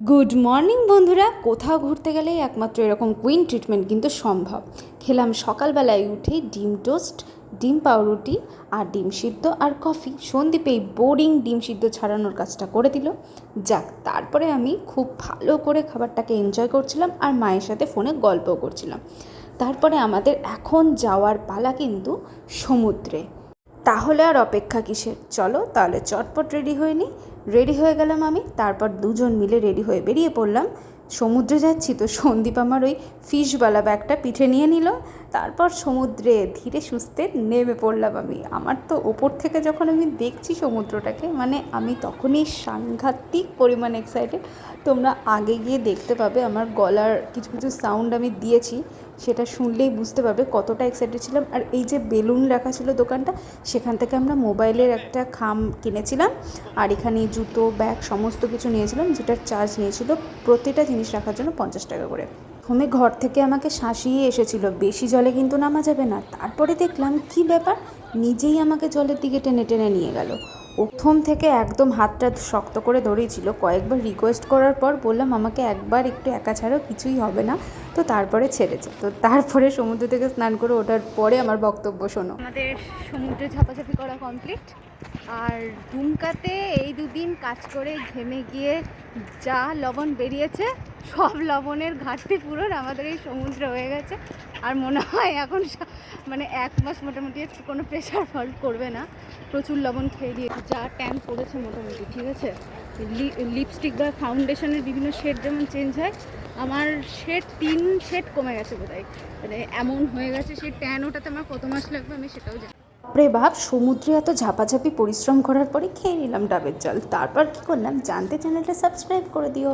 Good morning বন্ধুরা। কোথাও ঘুরতে গেলেই একমাত্র এরকম কুইন ট্রিটমেন্ট কিন্তু সম্ভব। খেলাম সকালবেলায় উঠে ডিম টোস্ট, ডিম পাউরুটি আর ডিম সিদ্ধ আর কফি সন্দীপ এই বোরিং ডিম সিদ্ধ ছাড়ানোর কাজটা করে দিল। যাক, তারপরে আমি খুব ভালো করে খাবারটাকে এনজয় করছিলাম আর মায়ের সাথে ফোনে গল্প করছিলাম। তারপরে আমাদের এখন যাওয়ার পালা কিন্তু সমুদ্রে। তাহলে আর অপেক্ষা কিসের? চলো তাহলে চটপট রেডি হয়ে নিই রেডি হয়ে গেলাম আমি, তারপর দুজন মিলে রেডি হয়ে বেরিয়ে পড়লাম। সমুদ্রে যাচ্ছি তো সন্দীপ আমার ওই ফিশওয়ালা ব্যাগটা পিঠে নিয়ে নিল। তারপর সমুদ্রে ধীরে সুস্থে নেমে পড়লাম আমি। আমার তো ওপর থেকে যখন আমি দেখছি সমুদ্রটাকে মানে আমি তখনই সাংঘাতিক পরিমাণ এক্সাইটেড তোমরা আগে গিয়ে দেখতে পাবে আমার গলার কিছু কিছু সাউন্ড আমি দিয়েছি। সেটা শুনলেই বুঝতে পারবে কতটা এক্সাইটেড ছিলাম। আর এই যে বেলুন রাখা ছিল দোকানটা, সেখান থেকে আমরা মোবাইলের একটা খাম কিনেছিলাম আর এখানে জুতো, ব্যাগ সমস্ত কিছু নিয়েছিলাম, যেটার চার্জ নিয়েছিল প্রতিটা জিনিস রাখার জন্য পঞ্চাশ টাকা করে। প্রথমে ঘর থেকে আমাকে শাসিয়ে এসেছিল, বেশি জলে কিন্তু নামা যাবে না। তারপরে দেখলাম কি ব্যাপার, নিজেই আমাকে জলের দিকে টেনে টেনে নিয়ে গেল। প্রথম থেকে একদম হাতটা শক্ত করে ধরেছিল। কয়েকবার রিকোয়েস্ট করার পর বললাম, আমাকে একবার একটু একা ছাড়াও কিছুই হবে না। তো তারপরে ছেড়েছে তো তারপরে সমুদ্র থেকে স্নান করে ওঠার পরে আমার বক্তব্য শোনো। আমাদের সমুদ্রে ঝাপাঝাপি করা কমপ্লিট আর দুমকাতে এই দুদিন কাজ করে ঘেমে গিয়ে যা লবণ বেরিয়েছে, সব লবণের ঘাটতি পূরণ আমাদের এই সমুদ্রে হয়ে গেছে। আর মনে হয় এখন মানে এক মাস মোটামুটি কোনো প্রেশার ফল্ট করবে না। প্রচুর লবণ খেয়ে দিয়ে যা ট্যান পড়েছে মোটামুটি, ঠিক আছে? লিপস্টিক বা ফাউন্ডেশনের বিভিন্ন শেড যেমন চেঞ্জ হয়, আমার শেড তিন শেড কমে গেছে বোধহয়। মানে এমন হয়ে গেছে সেই ট্যান ওটাতে আমার কত মাস লাগবে আমি সেটাও জানি। বাপরে বাপ, সমুদ্রে এত ঝাপাঝাপি পরিশ্রম করার পরে খেয়ে নিলাম ডাবের জল। তারপর কি করলাম? জানতে চ্যানেলটা সাবস্ক্রাইব করে দিও।